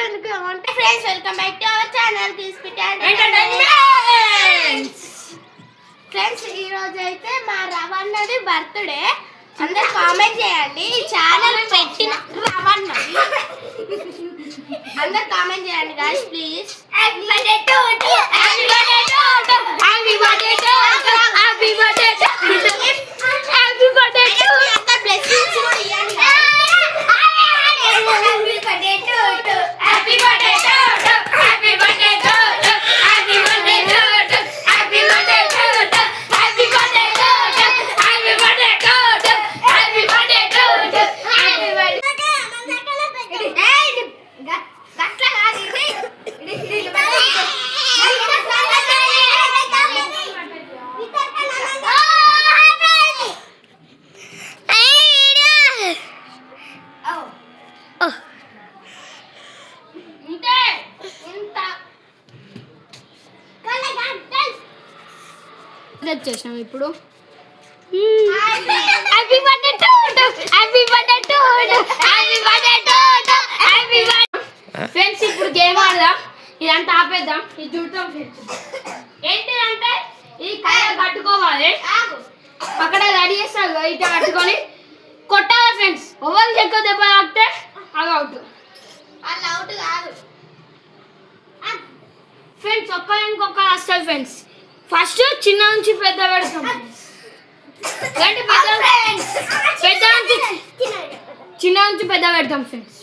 ఎందుకు అంటే friends welcome back to our channel friends ఈ రోజు అయితే మా రవణది బర్త్డే అందరు కామెంట్ చేయండి ఈ ఛానల్ పెట్టిన రవణ అందరు కామెంట్ చేయండి గాయస్ ప్లీజ్ హ్యాపీ ఇవ్వండి హ్యాపీ బర్త్డే ఫ్రెండ్స్ ఇప్పుడు గేమ్ ఆడదాం. ఇదంతా ఆపేద్దాం. ఇది చూడతాం ఫ్రెండ్స్ ఏంటిదంటే ఈ కళ్ళ కట్టుకోవాలి అక్కడ రెడీ చేస్తారు కదా, ఇట్లా కట్టుకొని కొట్టాలి ఫ్రెండ్స్ ఎవరికి ఎక్కువ దెబ్బ తాకితే అది అవుట్. అలా అవుట్ కాదు. ఫ్రెండ్స్ ఒక్క ఇంకొక వస్తుంది ఫ్రెండ్స్ ఫస్ట్ చిన్న నుంచి పెద్ద పెడతాం అంటే పెద్ద పెద్ద నుంచి చిన్న నుంచి పెద్ద పెడతాం ఫ్రెండ్స్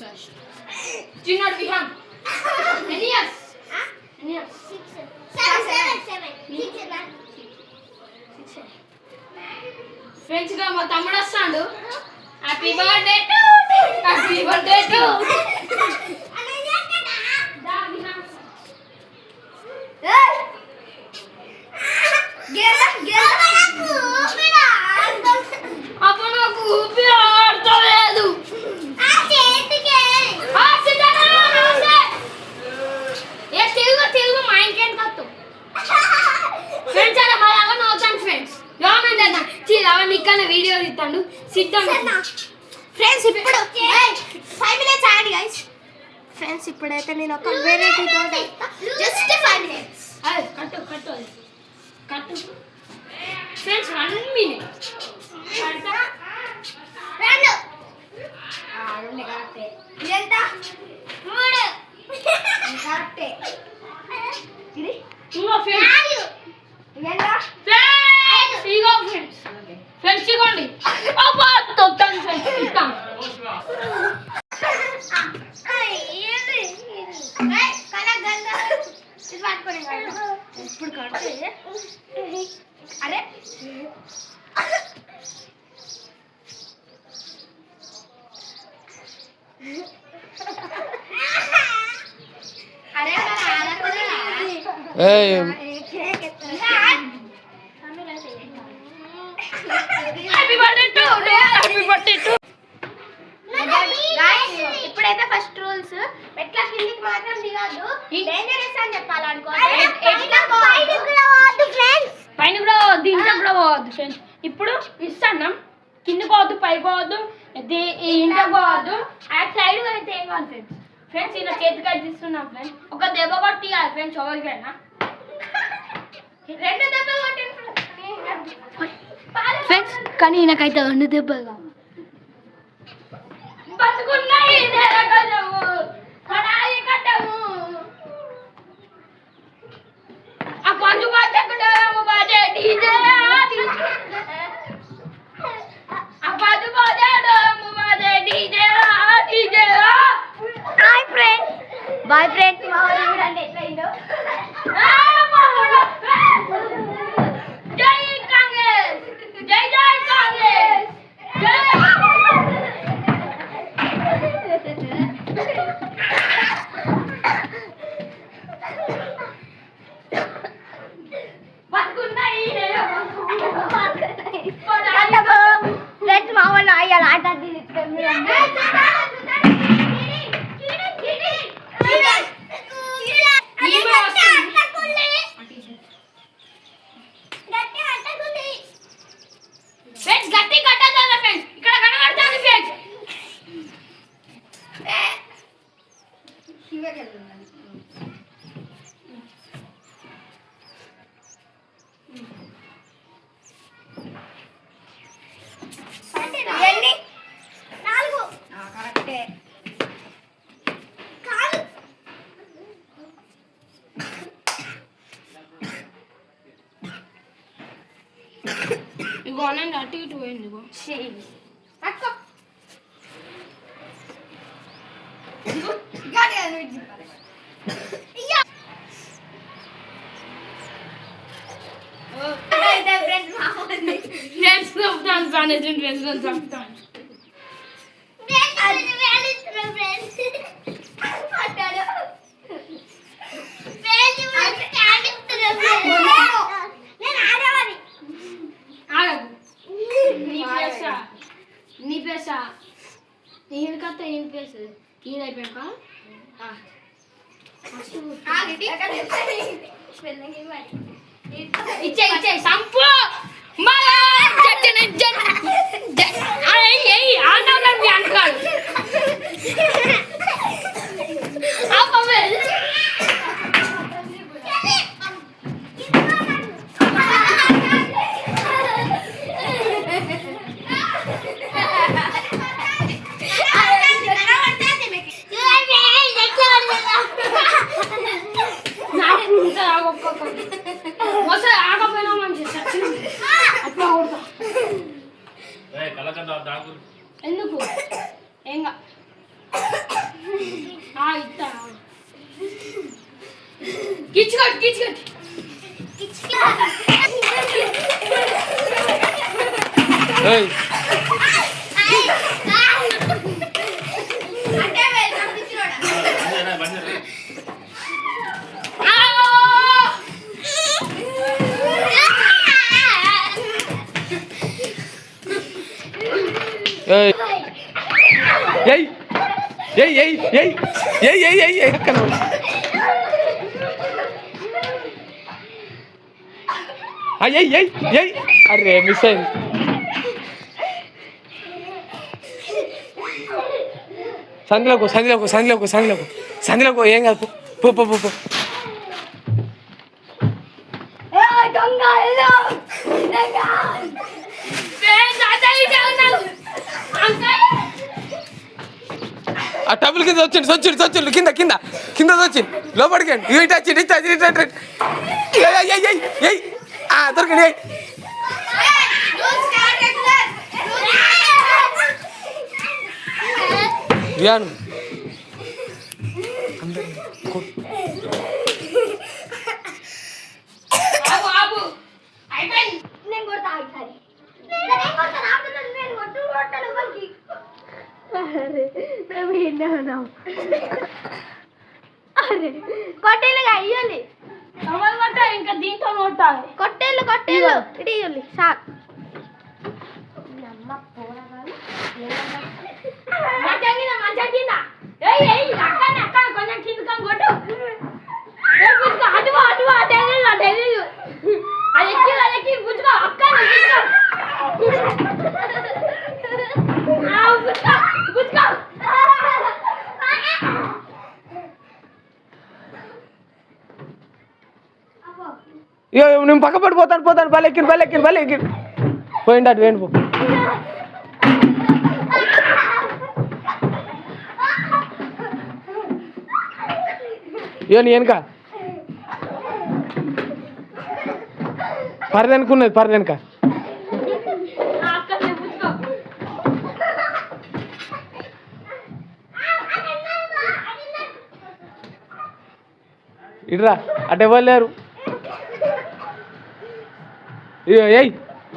చిన్న విహాన్ ఎన్ని ఇయర్స్? ఎన్ని ఇయర్స్? ఫ్రెండ్స్గా మా తమ్ముడు వస్తాడు. Happy birthday to happy birthday to ఇక్కడ వీడియో తీస్తాడు సిద్ధం. ఫ్రెండ్స్ ఇప్పుడు ఫైవ్ మినిట్స్ ఆడి గైస్ ఫ్రెండ్స్ ఇప్పుడైతే నేను ఒక వెరైటీ తోట జస్ట్ ఫైవ్ మినిట్స్ కట్టు కట్టు. కట్టు ఫ్రెండ్స్ వన్ మినిట్ కరెక్టే. ఇది? ఇంకో ఫ్రెండ్స్ నాలుగు ఇదెంత ఫ్రెండ్స్ ఇగో ఫ్రెండ్స్ ఫ్రెండ్స్ ఇగోండి అబ్బా తొక్కాను ఫ్రెండ్స్ ఇస్తాం ఇప్పుడు కడితే అరే అరే మన ఆడపిల్ల ఏయ్ happy birthday to happy birthday to ఇప్పుడైతే ఫస్ట్ రూల్స్ ఎట్లా కిందికి మాత్రం దిగద్దు. డేంజరస్ అని చెప్పాలనుకో. పైన కూడా ఇంట్లో కూడా పోవద్దు ఫ్రెండ్స్ ఇప్పుడు ఇస్తాను కింద పోవద్దు పై పోవద్దు ఇంట్లో పోవద్దు ఆ సైడ్ అయితే ఏం కాదు ఫ్రెండ్స్ ఫ్రెండ్స్ ఇలా చేతి కట్టి ఇస్తున్నాం ఫ్రెండ్స్ ఒక దెబ్బ కొట్టి ఫ్రెండ్స్ ఎవరికైనా. ఫ్రెండ్స్ కానీ నాకైతే రెండు దెబ్బలు బాయ్ ఫ్రెండ్ గోనన్ అటు ఇటు పోయిందిగో same friends friends friends friends friends friends friends నా దాని ఎందుకు? ఏం ఇస్తా కిచ్చుకట్ కిచ్చుకట్ కిచ్చుకట్ ఏయ్ ఏయ్ ఏయ్ ఏయ్ ఏయ్ ఏయ్ ఏయ్ ఏయ్ ఏయ్ అక్కడ ఏయ్ ఏయ్ ఏయ్ అరే మిస్ అయింది సంధిలోకి సంధిలోకి సంధిలోకి సంధిలోకి సంధిలోకి ఏం కాదు పో పో పో పో ఆ టబుల్ కింద వచ్చింది సొచ్చిండు సొచ్చిండు కింద కింద కింద వచ్చింది లోపలికి ఇటు వచ్చిండు ఇటు వచ్చిండు ఇటు వచ్చిండు ఎన్నో అరే కొట్టేలు అయ్యాలి అమలు ఇంకా దీంతో కొట్టాలి. కొట్టేలు కొట్టేలు ఇటు ఇయ్యాలి సార్. అమ్మ పోరగాలు మంచి కింద మంచి కింద. ఏయ్ కొంచెం కొట్టు. అటువా అటువా అదే నేను పక్క పడిపోతాను పోతాను బలెక్కిను బలెక్కిను బలెక్కిను పోయిండి అటు వేయండి పో. ఏని వెనుక. పరదనుకున్నది పరదనుక ఇట్రా అటు ఎవరు లేరు? ఏయ్.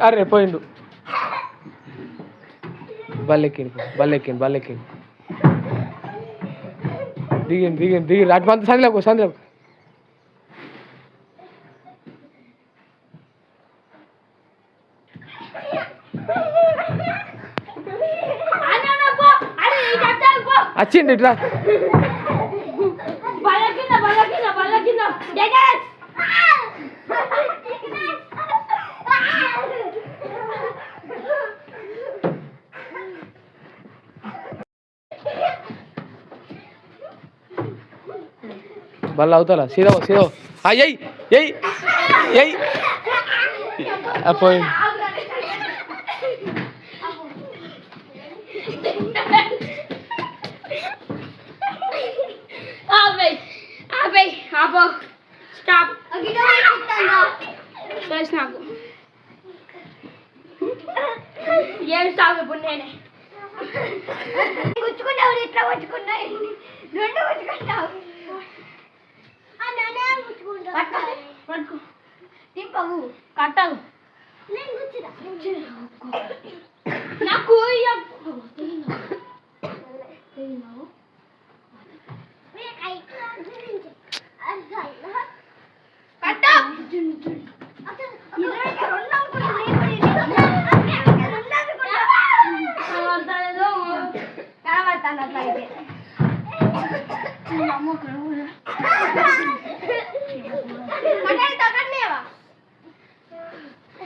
అరే పోయిండు. బల్లెక్కిండు బల్లెక్కిండు బల్లెక్కిండు. దిగిండు దిగిండు దిగి అటు పంత సందిలోకి సందిలోకి వచ్చిండు ఇట్లా. బల్లకింద బల్లకింద బల్లకింద Van la otra, sido, sido. ¡Ay, ay! ¡Ay! ¡Ay! ¡Ay! పట్టాలి నాకు అమ్మ కడుగురా పట్టాలి తగ్గండి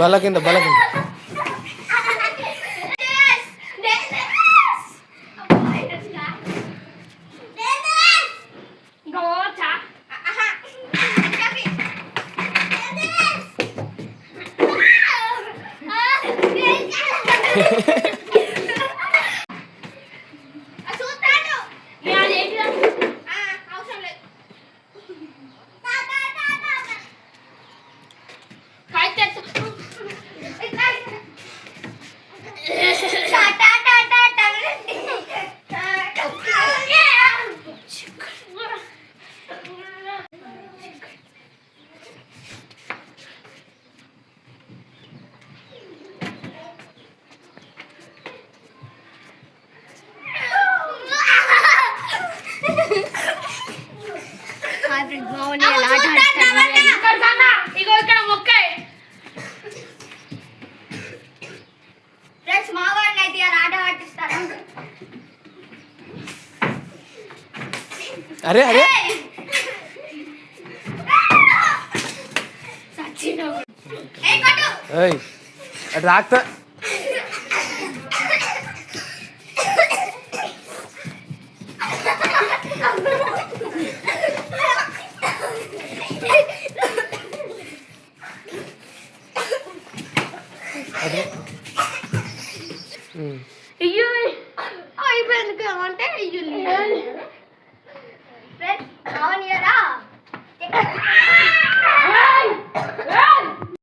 బల కింద బల కింద Are, are. Hey. Sachin. Hey, Hmm.